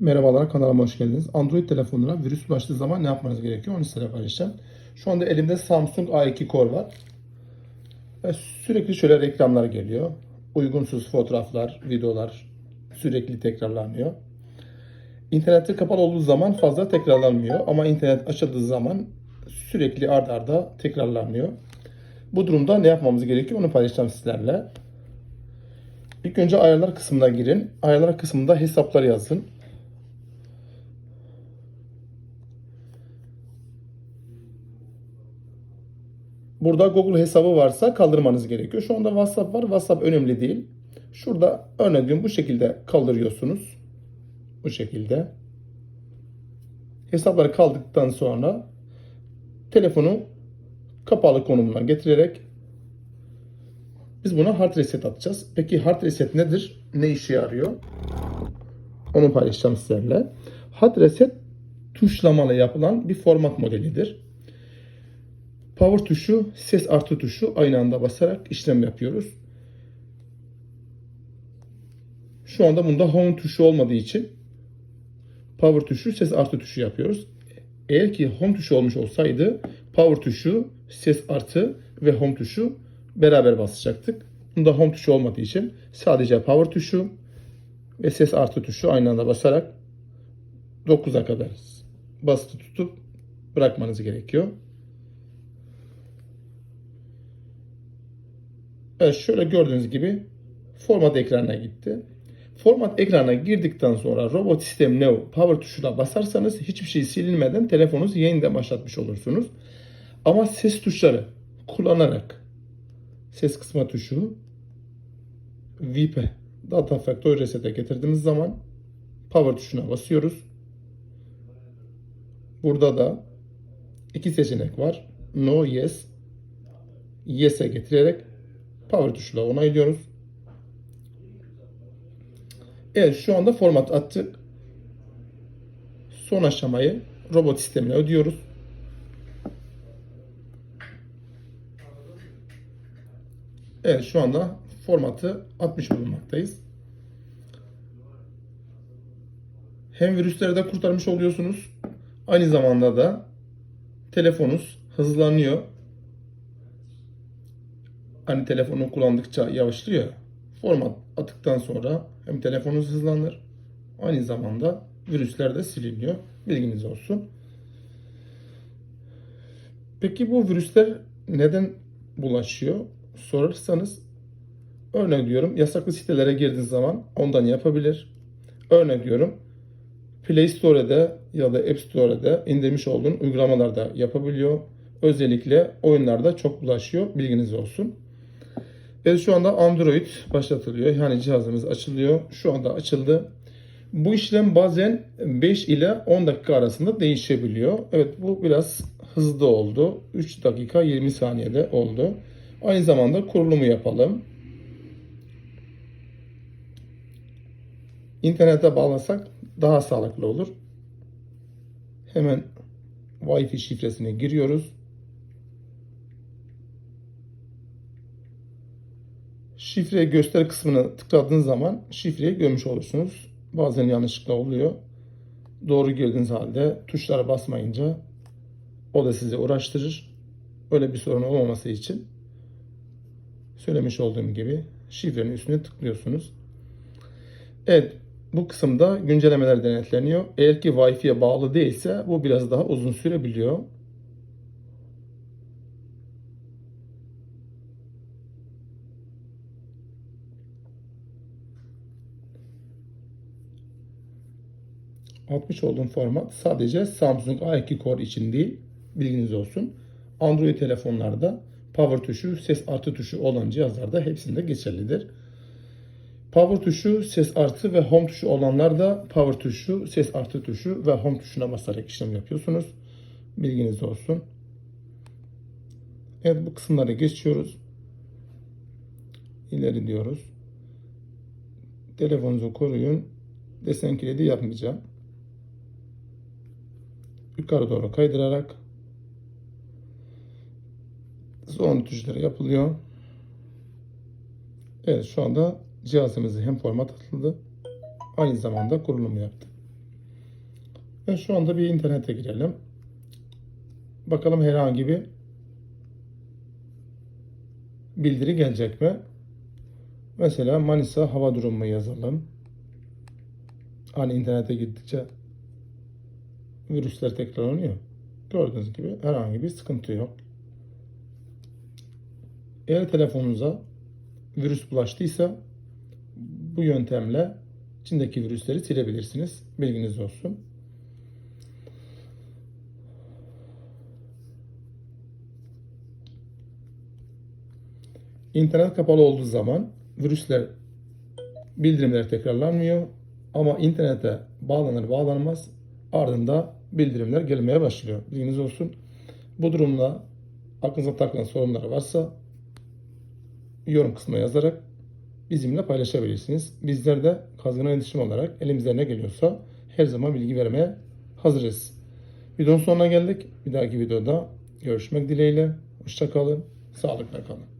Merhabalar kanalıma hoş geldiniz. Android telefonuna virüs bulaştığı zaman ne yapmanız gerekiyor onu size paylaşacağım. Şu anda elimde Samsung A2 Core var. Sürekli şöyle reklamlar geliyor. Uygunsuz fotoğraflar, videolar sürekli tekrarlanıyor. İnternette kapalı olduğu zaman fazla tekrarlanmıyor ama internet açıldığı zaman sürekli ard arda tekrarlanıyor. Bu durumda ne yapmamız gerekiyor onu paylaşacağım sizlerle. İlk önce ayarlar kısmına girin. Ayarlar kısmında hesaplar yazın. Burada Google hesabı varsa kaldırmanız gerekiyor. Şu anda WhatsApp var. WhatsApp önemli değil. Şurada örneğin bu şekilde kaldırıyorsunuz. Bu şekilde. Hesapları kaldıktan sonra telefonu kapalı konumuna getirerek biz buna hard reset atacağız. Peki hard reset nedir? Ne işe yarıyor? Onu paylaşacağım sizlerle. Hard reset tuşlamalı yapılan bir format modelidir. Power tuşu, ses artı tuşu aynı anda basarak işlem yapıyoruz. Şu anda bunda home tuşu olmadığı için power tuşu, ses artı tuşu yapıyoruz. Eğer ki home tuşu olmuş olsaydı power tuşu, ses artı ve home tuşu beraber basacaktık. Bunda home tuşu olmadığı için sadece power tuşu ve ses artı tuşu aynı anda basarak 9'a kadar basılı tutup bırakmanız gerekiyor. Evet şöyle gördüğünüz gibi format ekranına gitti. Format ekranına girdikten sonra robot sistem Neo power tuşuna basarsanız hiçbir şey silinmeden telefonunuzu yeniden başlatmış olursunuz. Ama ses tuşları kullanarak ses kısma tuşu VIP Data Factory Reset'e getirdiğimiz zaman power tuşuna basıyoruz. Burada da iki seçenek var. No, yes. Yes'e getirerek power tuşuyla onaylıyoruz. Evet şu anda format attık. Son aşamayı robot sistemine ödüyoruz. Evet şu anda formatı atmış bulunmaktayız. Hem virüsleri de kurtarmış oluyorsunuz. Aynı zamanda da telefonunuz hızlanıyor. Hani telefonu kullandıkça yavaşlıyor. ya, Format attıktan sonra hem telefonunuz hızlanır. Aynı zamanda virüsler de siliniyor. Bilginiz olsun. Peki bu virüsler neden bulaşıyor? Sorarsanız örnek diyorum yasaklı sitelere girdiğiniz zaman ondan yapabilir. Örnek diyorum Play Store'da ya da App Store'da indirmiş olduğun uygulamalarda yapabiliyor. Özellikle oyunlarda çok bulaşıyor. Bilginiz olsun. Evet şu anda Android başlatılıyor. Yani cihazımız açılıyor. Şu anda açıldı. Bu işlem bazen 5 ile 10 dakika arasında değişebiliyor. Evet bu biraz hızlı oldu. 3 dakika 20 saniyede oldu. Aynı zamanda kurulumu yapalım. İnternete bağlasak daha sağlıklı olur. Hemen Wi-Fi şifresine giriyoruz. Şifre göster kısmına tıkladığınız zaman şifreyi görmüş olursunuz. Bazen yanlışlıkla oluyor. Doğru girdiğiniz halde tuşlara basmayınca o da sizi uğraştırır. Öyle bir sorun olmaması için söylemiş olduğum gibi şifrenin üstüne tıklıyorsunuz. Evet bu kısımda güncellemeler denetleniyor. Eğer ki Wi-Fi'ye bağlı değilse bu biraz daha uzun sürebiliyor. Atmış olduğum format sadece Samsung A2 Core için değil, bilginiz olsun. Android telefonlarda power tuşu, ses artı tuşu olan cihazlarda hepsinde geçerlidir. Power tuşu, ses artı ve home tuşu olanlar da power tuşu, ses artı tuşu ve home tuşuna basarak işlem yapıyorsunuz. Bilginiz olsun. Evet bu kısımları geçiyoruz. İleri diyoruz. Telefonunuzu koruyun. Desen kilidi yapmayacağım. Yukarı doğru kaydırarak son tuşları yapılıyor. Evet şu anda cihazımızı hem format atıldı aynı zamanda kurulumu yaptı. Ve şu anda bir internete girelim. Bakalım herhangi bir bildiri gelecek mi? Mesela Manisa hava durumu yazalım. Hani internete gittikçe virüsler tekrarlanıyor. Gördüğünüz gibi herhangi bir sıkıntı yok. Eğer telefonunuza virüs bulaştıysa bu yöntemle içindeki virüsleri silebilirsiniz. Bilginiz olsun. İnternet kapalı olduğu zaman virüsler bildirimler tekrarlanmıyor ama internete bağlanır bağlanmaz ardında bildirimler gelmeye başlıyor. Bilginiz olsun. Bu durumda aklınıza takılan sorunlar varsa yorum kısmına yazarak bizimle paylaşabilirsiniz. Bizler de Kazgın İletişim olarak elimizden ne geliyorsa her zaman bilgi vermeye hazırız. Videonun sonuna geldik. Bir dahaki videoda görüşmek dileğiyle. Hoşçakalın. Sağlıkla kalın.